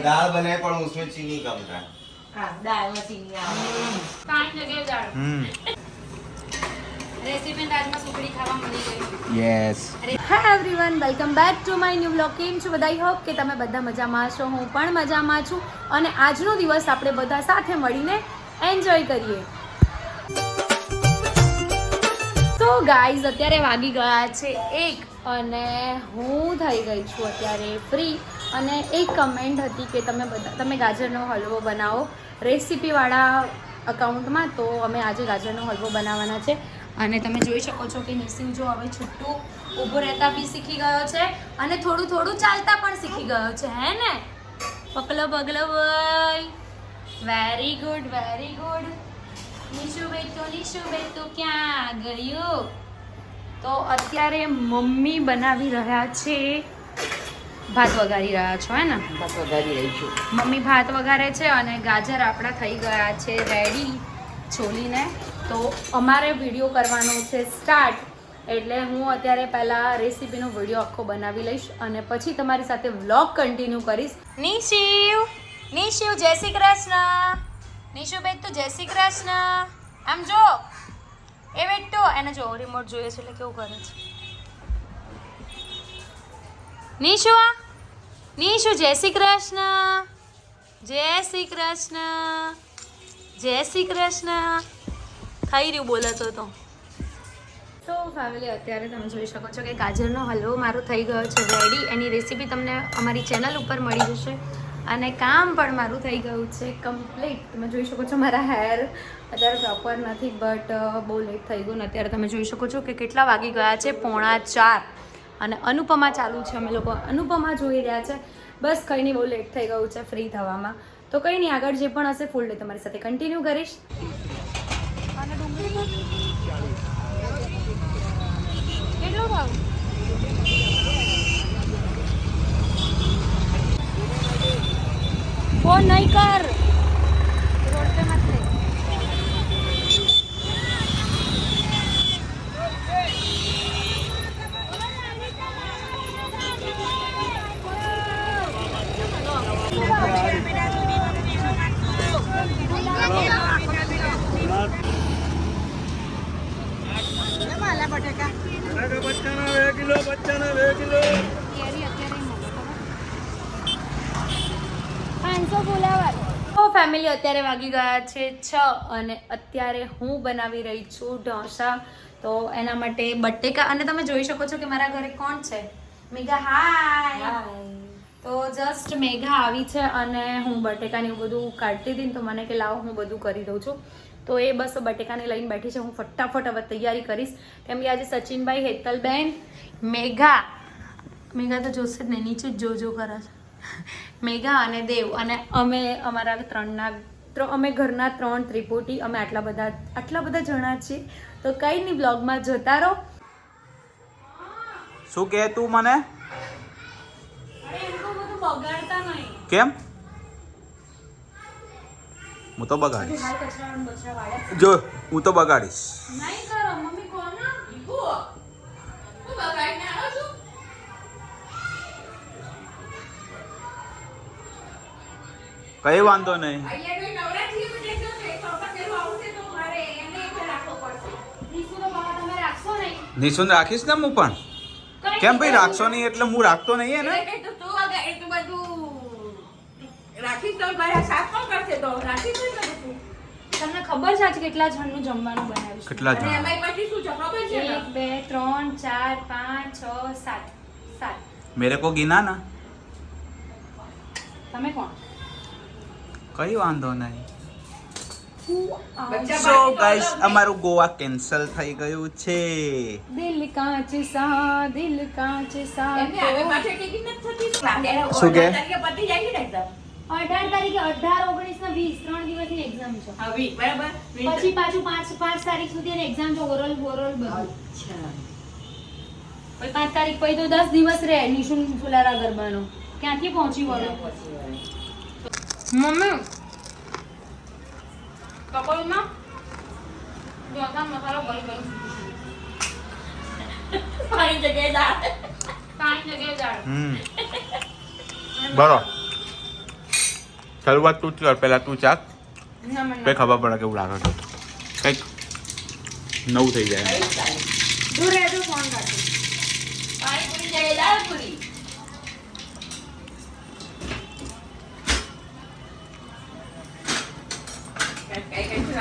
दाल बनाए पर उसमें चीनी कम था હા દાળમાં ચીની આવે પાણી જગ્યાએ દાળ हम्म રેસીપી રાજમાં સુખડી ખાવા મળી ગઈ yes hi everyone welcome back to my new blog કેમ છો બધા હોપ કે તમે બધા મજામાં છો હું પણ મજામાં છું અને આજનો દિવસ આપણે બધા સાથે મળીને એન્જોય કરીએ તો ગાઈઝ અત્યારે વાગી ગયા છે એક અને હું થઈ ગઈ છું અત્યારે ફ્રી અને એક કમેન્ટ હતી કે તમે બધા તમે ગાજરનો હલવો બનાવો. રેસીપીવાળા અકાઉન્ટમાં તો અમે આજે ગાજરનો હલવો બનાવવાના છે. અને તમે જોઈ શકો છો કે નિસિંગ જો હવે છૂટું ઊભો રહેતા બી શીખી ગયો છે અને થોડું થોડું ચાલતા પણ શીખી ગયો છે, હે ને? પગલો પગલો ભાઈ very good very good Nishu તો નિશુ તો ક્યાં ગયું? તો અત્યારે મમ્મી બનાવી રહ્યા છે. ભાત વઘારી રહ્યા છો હે ને? ભાત વઘારી રહી છું. મમ્મી ભાત વઘારે છે અને ગાજર આપણા થઈ ગયા છે રેડી છોલીને. તો અમારે વીડિયો કરવાનો છે સ્ટાર્ટ એટલે હું અત્યારે પહેલાં રેસીપીનો વીડિયો આખો બનાવી લઈશ અને પછી તમારી સાથે વ્લોગ કન્ટિન્યુ કરીશ. નિશિવ! નિશિવ જય શ્રી કૃષ્ણ! નિશુ બેટ તો જય શ્રી કૃષ્ણ! આમ જો એ બેટો એને જો રિમોટ જોઈએ છે એટલે કેવું કરે છે? નિશુ નિશુ, જય શ્રી કૃષ્ણ. જય શ્રી કૃષ્ણ. જય શ્રી કૃષ્ણ. થઈ રહ્યું બોલતો તો તો. ફેમિલી અત્યારે તમે જોઈ શકો છો કે ગાજરનો હલવો મારો થઈ ગયો છે રેડી એની રેસીપી તમને અમારી ચેનલ ઉપર મળી જશે. અને કામ પણ મારું થઈ ગયું છે કમ્પ્લીટ તમે જોઈ શકો છો મારા હેર અત્યારે પ્રોપર નથી બટ બહુ લેટ થઈ ગયું ને અત્યારે તમે જોઈ શકો છો કે કેટલા વાગી ગયા છે? પોણા ચાર. અને અનુપમા ચાલુ છે. અમે લોકો અનુપમા જોઈ રહ્યા છે. બસ કંઈ નહીં, બહુ લેટ થઈ ગયું છે ફ્રી થવામાં. તો કંઈ નહીં, આગળ જે પણ હશે ફૂલ ડે તમારી સાથે. કન્ટિન્યુ કરીશ. ફોન નહીં કર. તો ફેમિલી અત્યારે વાગી ગયા છે છ અને અત્યારે હું બનાવી રહી છું ઢોસા. તો એના માટે બટેકા અને તમે જોઈ શકો છો કે મારા ઘરે કોણ છે? મેઘા હાય તો જસ્ટ મેઘા આવી છે અને હું બટેકાને એવું બધું કાઢતી હતી તો મને કે લાવો હું બધું કરી દઉં છું. તો એ બસ બટેકાને લઈને બેઠી છે. હું ફટાફટ હવે તૈયારી કરીશ. કેમ કે આજે સચિનભાઈ હેતલબેન મેઘા. મેઘા તો જોશે જ નહીં નીચે જ જો જો કરે છે મેઘા અને દેવ. અને અમે અમારા ત્રણના ત્ર- અમે ઘરના ત્રણ ત્રિપુટી અમે આટલા બધા આટલા બધા જણા છીએ. તો કઈ નહીં બ્લોગમાં જોતા રહો. શું કહે તું મને? બગાડતા કેમ? હું તો બગાડીશ. જો હું તો બગાડીશ. નહીં કરો કઈ વાંધો નહીં. નીસુ તો બાબા તમે રાખશો નહીં. નિશુન રાખીશ ને હું પણ? કેમ ભાઈ રાખશો નહીં એટલે હું રાખતો નહીં ને તમને ખબર છે આજે કેટલા જણનું જમવાનું બનાવ્યું છે? કેટલા જણ? ત્રણ ચાર પાંચ છ સાત. સાત. મેરે કો ગીના ના? તમે કોણ? કઈ વાંધો નહીં. સો ગાઈસ અમારું ગોવા કેન્સલ થઈ ગયું છે. દિલ કાંચ સા દિલ કાંચ સા શું કે? અઢાર તારીખે અઢાર ઓગણીસ ને વીસ ત્રણ દિવસની એક્ઝામ છે. પછી પાછું પાંચ પાંચ તારીખ સુધી એક્ઝામ છે ઓરલ ઓરલ બધું. પછી પાંચ તારીખ પછી તો દસ દિવસ રહે નિશુન ફુલારા ગરબાનો. ક્યાંથી પહોંચી વળો મમ્મી પકોડીમાં જોતા મસાલો ભરી ભરી પાણી જગ્યાએ દાળ પાણી જગ્યાએ દાળ હમ બરો શરૂઆત તું જ કર પહેલાં તું ચાક પછી ખબર પડે કેવું લાગે છે કંઈક નવું થઈ જાય દૂર રહેજો ફોન કરતી પાણી પૂરી જાય દાળ પૂરી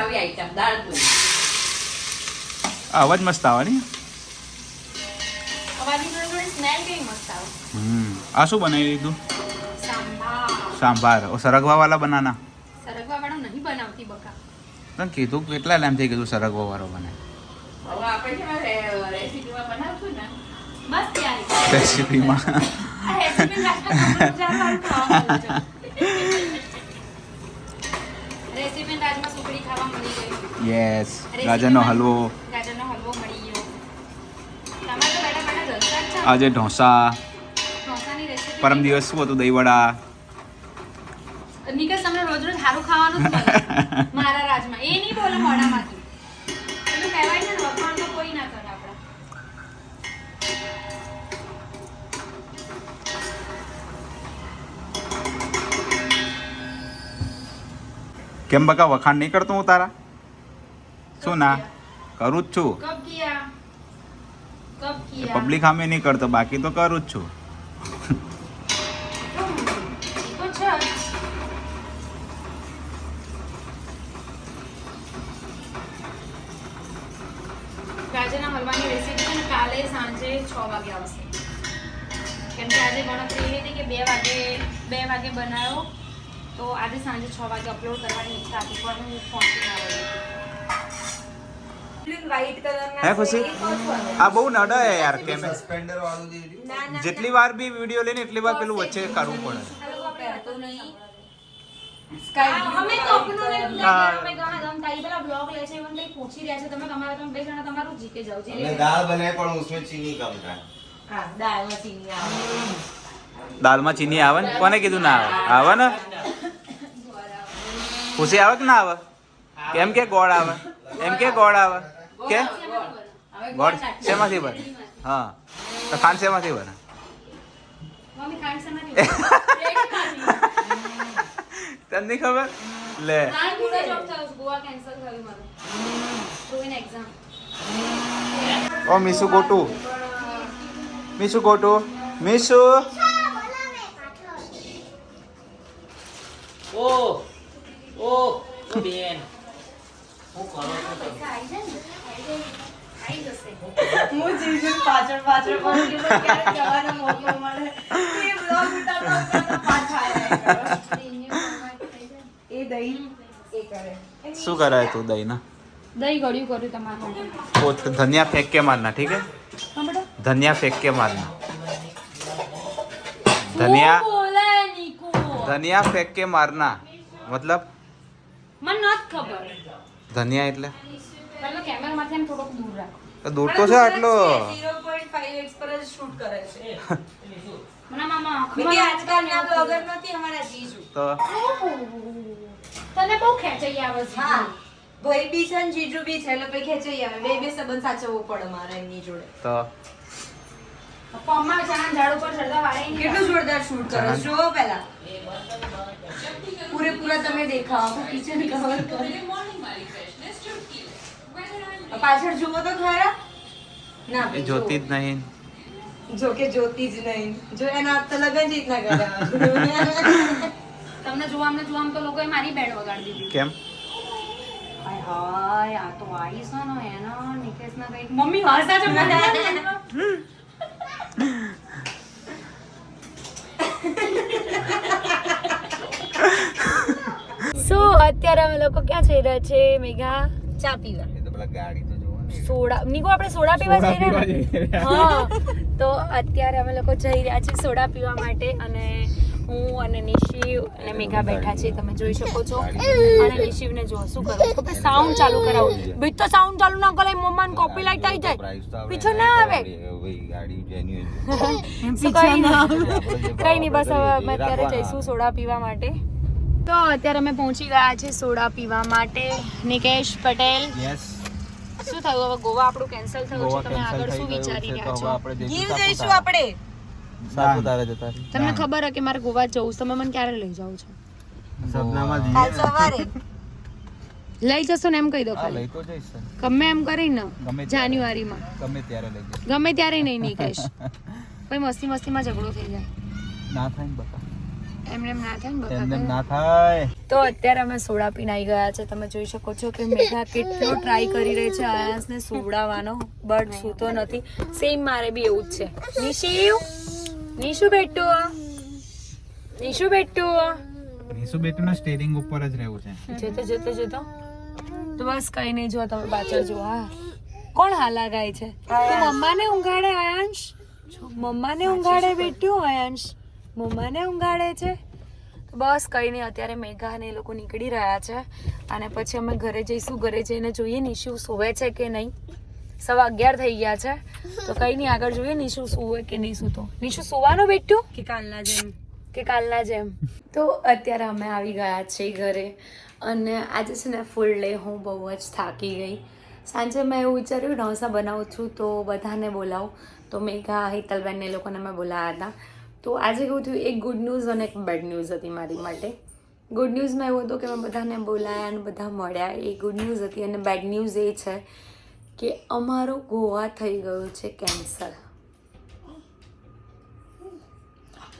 કઈ આઈટમ દાળ પૂરી. અવાજ મસ્ત આવે ને અવાજની થોડી થોડી સ્મેલ કેવી મસ્ત આવે. હમ. આ શું બનાવી દીધું? સાંભાર. સાંભાર. ઓ સરગવાવાળા બનાના? સરગવા વાળો નહીં બનાવતી બકા. તને કીધું કેટલા ટાઈમ થઈ ગયું સરગવા સરગવાવાળો બને. હવે આપણે છે ને રે- રેસીપીમાં બનાવશું ને. બસ રેસીપીમાં. રેસીપી રાજમાં સુખડી ખાવા મળી યસ ગાજરનો હલવો. ગાજરનો હલવો મળી ગયો. તમારે તો બેટા બેટા જલસા છે. આજે ઢોસા. ઢોસાની રેસીપી પરમ દિવસ શું હતું દહીંવડા. નિકેશ તમને રોજ રોજ સારું ખાવાનું મારા રાજમાં. એ નહીં બોલો મોઢામાંથી. કેમ બકા વખાણ નહીં કરતો હું તારા? શું ના? કરું જ છું. પબ્લિક સામે નહીં કરતો બાકી તો કરું જ છું. તો છે. જ. ગાજરના હલવાની રેસીપી છે ને કાલે સાંજે છ વાગે આવશે. કેમ કે આજે ગણતરી એવી હતી કે બે વાગે બે વાગે બનાવ્યો તો આજે સાંજે છ વાગે અપલોડ કરવાની ઈચ્છા હતી પણ હું પહોંચી ના રહી જેટલી વાર બી વીડિયો લઈને એટલી વાર પેલું વચ્ચે કરવું પડે. દાળ બનાવી પણ ચીની હા દાળમાં આવે. ચીની આવે ને? કોને કીધું ના આવે? આવે ને? ખુશી આવે કે ના આવે? કેમ કે ગોળ આવે? એમ કે ગોળ આવે? કે? ગોળ શેમાંથી બને હા. તો ખાંડ શેમાંથી બને તને નહીં ખબર? લે. ઓ મીસુ ગોટુ. મીસુ ગોટુ. મીસુ. ઓ. ઓ બેન હું કરો છો તમે? હું જીજુ પાછળ પાછળ પડી ગયું તો ક્યારે જવાનો મોકો મળે એ બ્લોગ ઉતારતા ઉતારતા પાછા આવ્યા કરો. એ દહીં એ કરે શું કરાય તું દહીં ના દહીં ગળ્યું કર્યું તમારા માટે. वो तो धनिया फेंक के मारना ठीक है હા બેટા? धनिया फेंक के मारना धनिया શું બોલે નિકુ? धनिया फेंक के मारना मतलब મને નત ખબર. ધનિયા એટલે? પહેલા કેમેરા માંથી આમ થોડોક દૂર રાખો. તો દૂર તો છે આટલો. 0.5x પર જ શૂટ કરે છે. મને મામા આંખમાં આજકાલ ના બ્લોગર નથી અમારા જીજુ. તો? તને બહુ ખેંચાઈ આવે છે. હા. ભાઈ બી છે ને જીજુ બી છે એટલે પછી ખેંચાઈ આવે. બે બે સંબંધ સાચવવો પડે મારે એમની જોડે. તો? પગમાં ચણા ઝાડ ઉપર ચડતા વાળી કેટલું જોરદાર શૂટ કરો જો પેલા પૂરેપૂરા તમે દેખાઓ કિચન કવર કરો. પાછળ જુઓ તો ખરા. ના એ જોતી જ નહીં. જો કે જોતી જ નહીં. જો એના હાથ તો લગન જ રીતના કર્યા તમને જોવા અમને જોવા તો લોકોએ મારી બેન્ડ વગાડી દીધી. કેમ? હાય હાય આ તો આઈસ ને એના નિકેશના કઈ મમ્મી હસતા છે મને સો અત્યારે અમે લોકો ક્યાં જઈ રહ્યા છે મેઘા? ચા પીવા. સોડા નીકો આપણે સોડા પીવા જઈ રહ્યા હા. તો અત્યારે અમે લોકો જઈ રહ્યા છીએ સોડા પીવા માટે અને હું અને નિશિવ અને મેઘા બેઠા છે તમે જોઈ શકો છો. અને નિશિવને જો શું કરું? ખબર સાઉન્ડ ચાલુ કરાવો. બીજ તો સાઉન્ડ ચાલુ ના કરે મમ્માને કોપી લાઈટ આવી. જાય પીછો ના આવે. કઈ નહીં બસ હવે અમે અત્યારે જઈશું સોડા પીવા માટે. તો અત્યારે અમે પહોંચી ગયા છે સોડા પીવા માટે. નિકેશ પટેલ. શું થયું? હવે ગોવા આપણું કેન્સલ થયું છે. તમે આગળ શું વિચારી રહ્યા છો? ગીર જઈશું આપણે. સાપુતારા જતા તમને ખબર હે કે મારે ગોવા જવું તમે મને ક્યારે લઈ જાઓ છો? સપનામાં કાલ સવારે. લઈ જશો ને એમ કહી દો ખાલી. લઈ તો જઈશ ગમે એમ કરી ને. જાન્યુઆરીમાં. ગમે ત્યારે લઈ જઈશ. ગમે ત્યારે નહીં નીકળીશ. પછી મસ્તી મસ્તીમાં ઝઘડો થઈ જાય. ના થાય ને બકા. ના ને ના તો અત્યારે અમે સોડા પીને આવી ગયા છે. તમે જોઈ શકો છો કે મેઘા કેટલો ટ્રાય કરી રહી છે. આયાસને સોડાવાનો. બટ સૂતો નથી. સેમ મારે બી એવું જ છે. નિશિવ? નિશુ બેટુ નિશુ બેટુ નીસુ બેટુના સ્ટેરિંગ ઉપર જ રહેવું છે. જતો જતો જતો. તો બસ કઈ નહીં જો તમે પાછળ જુઓ હા. કોણ હાલા ગાય છે? તું મમ્માને ઊંઘાડે આયાંશ? મમ્માને ઊંઘાડે બેટ્યું આયાંશ? મમ્માને ઊંઘાડે છે? તો બસ કઈ નહીં અત્યારે મેઘા અને એ લોકો નીકળી રહ્યા છે. અને પછી અમે ઘરે જઈશું ઘરે જઈને જોઈએ નિશુ સોવે છે કે નહીં. સવા અગિયાર થઈ ગયા છે. તો કઈ નહીં આગળ જોઈએ નિશુ સૂવે કે નહીં સૂતો. નિશુ સૂવાનું બેઠ્યું કે કાલના જેમ. કે કાલના જેમ. તો અત્યારે અમે આવી ગયા છીએ ઘરે અને આજે છે ને ફૂલ ડે હું બહુ જ થાકી ગઈ. સાંજે મેં એવું વિચાર્યું ઢોસા બનાવું છું તો બધાને બોલાવું. તો મેઘા હિતલબેન એ લોકોને મેં બોલાવ્યા હતા. તો આજે કેવું થયું એક ગુડ ન્યૂઝ અને એક બેડ ન્યૂઝ હતી મારી માટે. ગુડ ન્યૂઝમાં એવું હતું કે મેં બધાને બોલાયા અને બધા મળ્યા. એ ગુડ ન્યૂઝ હતી અને બેડ ન્યૂઝ એ છે કે અમારું ગોવા થઈ ગયું છે કેન્સલ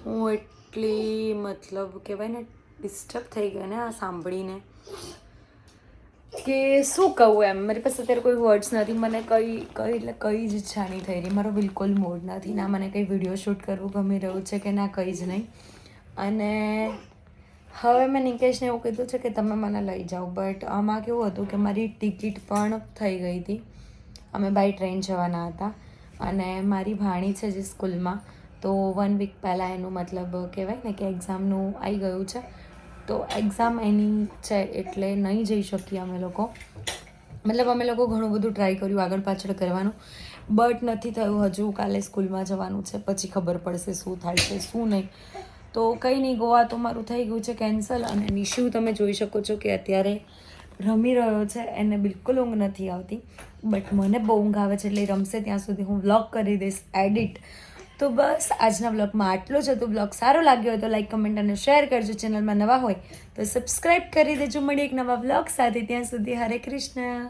હું એટલી મતલબ કહેવાય ને ડિસ્ટર્બ થઈ ગયો ને આ સાંભળીને કે શું કહું એમ? મારી પાસે અત્યારે કોઈ વર્ડ્સ નથી, મને કઈ કઈ, એટલે કઈ જ ઈચ્છા નહીં થઈ રહી. મારો બિલકુલ મૂડ નથી. ના, મને કંઈ વીડિયો શૂટ કરવું ગમી રહ્યું છે કે ના, કંઈ જ નહીં. અને હવે મેં નિકેશને એવું કીધું છે કે તમે મને લઈ જાઓ બટ આમાં કેવું હતું કે મારી ટિકિટ પણ થઈ ગઈ હતી. અમે બાય ટ્રેન જવાના હતા અને મારી ભાણી છે જે સ્કૂલમાં, તો વન વીક પહેલાં એનું મતલબ કહેવાય ને કે એક્ઝામનું આવી ગયું છે. તો એક્ઝામ એની છે એટલે નહીં જઈ શકીએ અમે લોકો. મતલબ અમે લોકો ઘણું બધું ટ્રાય કર્યું, આગળ પાછળ કરવાનું. બટ નથી થયું હજુ, કાલે સ્કૂલમાં જવાનું છે, પછી ખબર પડશે શું થાય છે, શું નહીં. તો કંઈ નહીં, ગોવા તો મારું થઈ ગયું છે કેન્સલ અને નિશુ તમે જોઈ શકો છો કે અત્યારે રમી રહ્યો છે, એને બિલકુલ ઊંઘ નથી આવતી. બટ મને બહુ ઊંઘ આવે છે એટલે રમશે ત્યાં સુધી હું વ્લોગ કરી દઈશ એડિટ તો બસ, આજના વ્લોગમાં આટલો જ હતો. બ્લોગ સારો લાગ્યો હોય તો લાઈક કમેન્ટ અને શેર કરજો. ચેનલમાં નવા હોય તો સબસ્ક્રાઈબ કરી દેજો. મળી એક નવા વ્લોગ સાથે. ત્યાં સુધી હરે કૃષ્ણ.